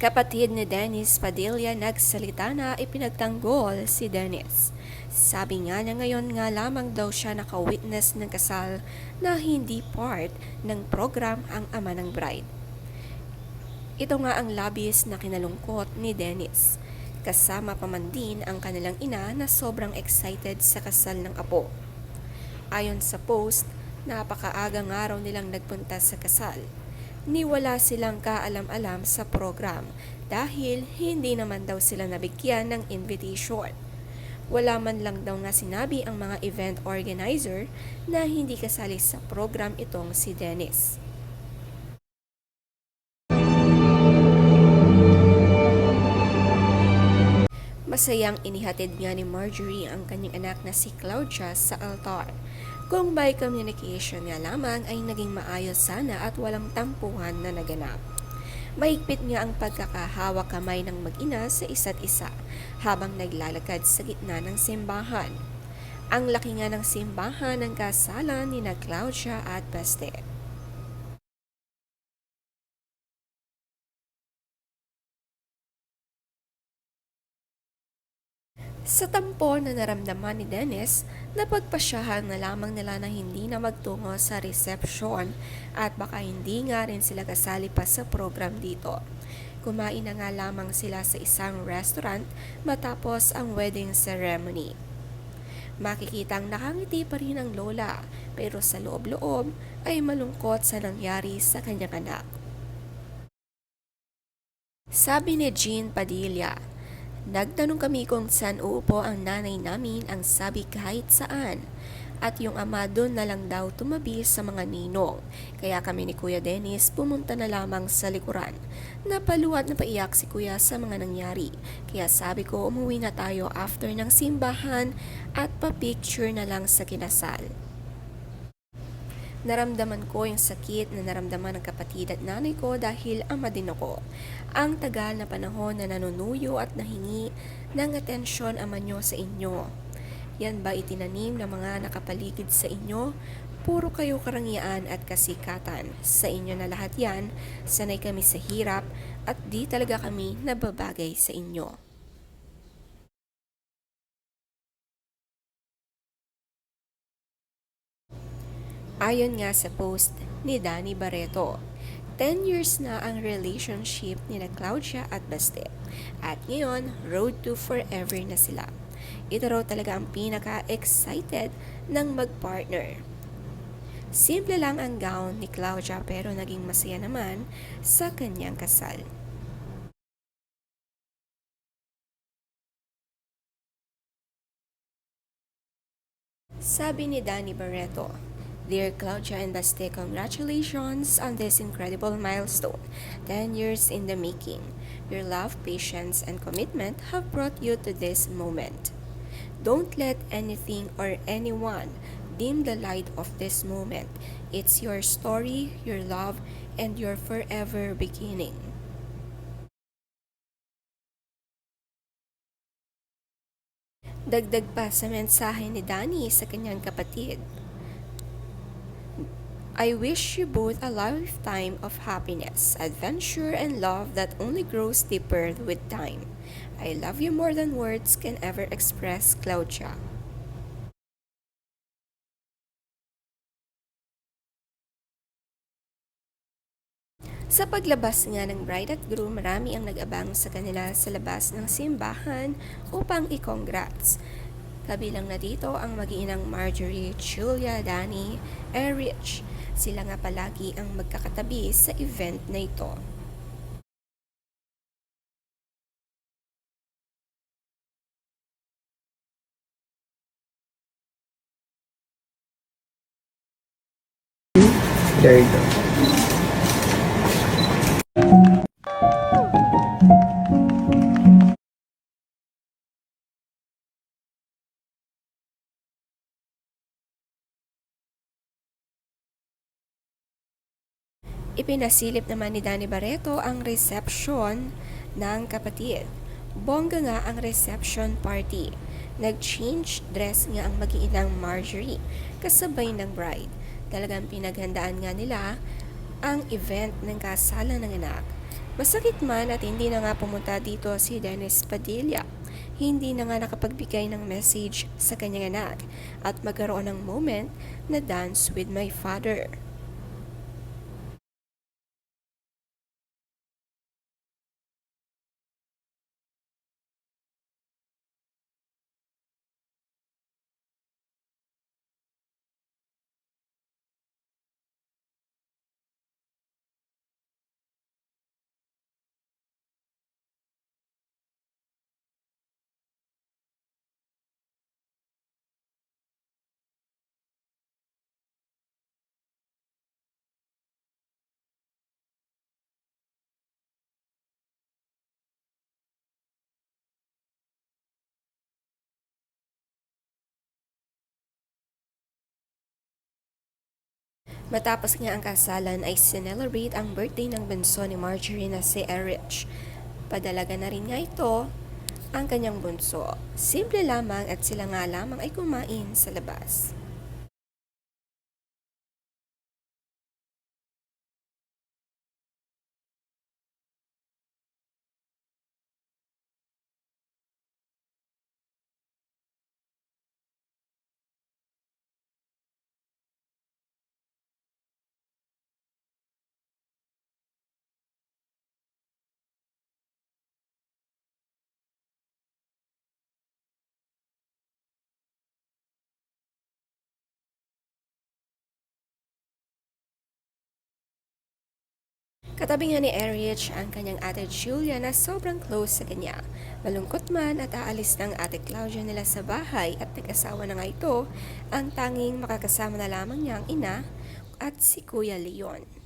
Kapatid ni Dennis Padilla nagsalita na ipinagtanggol si Dennis. Sabi nga niya ngayon nga lamang daw siya naka-witness ng kasal na hindi part ng program ang ama ng bride. Ito nga ang labis na kinalungkot ni Dennis. Kasama pa man din ang kanilang ina na sobrang excited sa kasal ng apo. Ayon sa post, napakaaga nga raw nilang nagpunta sa kasal. Ni wala silang kaalam-alam sa program dahil hindi naman daw sila nabigyan ng invitation. Wala man lang daw nga sinabi ang mga event organizer na hindi kasali sa program itong si Dennis. Masayang inihatid nga ni Marjorie ang kanyang anak na si Claudia sa altar. Kung by communication nga lamang ay naging maayos sana at walang tampuhan na naganap. Maigpit nga ang pagkakahawak kamay ng mag-ina sa isa't isa habang naglalakad sa gitna ng simbahan. Ang laki nga ng simbahan ng kasalan ni na Claudia at Baste. Sa tampo na naramdaman ni Dennis, napagpasyahan na lamang nila na hindi na magtungo sa reception at baka hindi nga rin sila kasali pa sa program dito. Kumain na nga lamang sila sa isang restaurant matapos ang wedding ceremony. Makikitang nakangiti pa rin ang lola pero sa loob-loob ay malungkot sa nangyari sa kanyang anak. Sabi ni Jean Padilla, Nagtanong kami kung saan uupo ang nanay namin ang sabi kahit saan. At yung ama doon na lang daw tumabi sa mga ninong. Kaya kami ni Kuya Dennis pumunta na lamang sa likuran. Napaluwat na paiyak si Kuya sa mga nangyari. Kaya sabi ko umuwi na tayo after ng simbahan at pa-picture na lang sa kinasal. Naramdaman ko yung sakit na naramdaman ng kapatid at nanay ko dahil ama din ako. Ang tagal na panahon na nanunuyo at nahingi ng atensyon ama nyo sa inyo. Yan ba itinanim ng mga nakapaligid sa inyo? Puro kayo karangyaan at kasikatan. Sa inyo na lahat yan, sanay kami sa hirap at di talaga kami nababagay sa inyo. Ayon nga sa post ni Danny Barreto, 10 years na ang relationship ni na Claudia at Baste. At ngayon, road to forever na sila. Ito raw talaga ang pinaka-excited ng mag-partner. Simple lang ang gown ni Claudia pero naging masaya naman sa kanyang kasal. Sabi ni Danny Barreto, Dear Claudia and Baste, congratulations on this incredible milestone. 10 years in the making. Your love, patience, and commitment have brought you to this moment. Don't let anything or anyone dim the light of this moment. It's your story, your love, and your forever beginning. Dagdag pa sa mensahe ni Danny sa kanyang kapatid. I wish you both a lifetime of happiness, adventure, and love that only grows deeper with time. I love you more than words can ever express, Claudia. Sa paglabas nga ng bride at groom, marami ang nag-abang sa kanila sa labas ng simbahan upang i-congrats. Kabilang na dito ang mag-iinang Marjorie, Julia, Danny, Erich. Sila nga palagi ang magkakatabi sa event na ito. There you go. Ipinasilip naman ni Danny Barreto ang reception ng kapatid. Bongga nga ang reception party. Nag-change dress nga ang mag-iinang Marjorie kasabay ng bride. Talagang pinaghandaan nga nila ang event ng kasalan ng anak. Masakit man at hindi na nga pumunta dito si Dennis Padilla. Hindi na nga nakapagbigay ng message sa kanyang anak at magkaroon ng moment na dance with my father. Matapos nga ang kasalan ay sinelebrate ang birthday ng bunso ni Marjorie na si Erich. Padalaga na rin nga ito ang kanyang bunso. Simple lamang at sila nga lamang ay kumain sa labas. Katabi nga ni Erich ang kanyang ate Julia na sobrang close sa kanya. Malungkot man at aalis ng ate Claudia nila sa bahay at nag-asawa na nga ito, ang tanging makakasama na lamang niya ang ina at si Kuya Leon.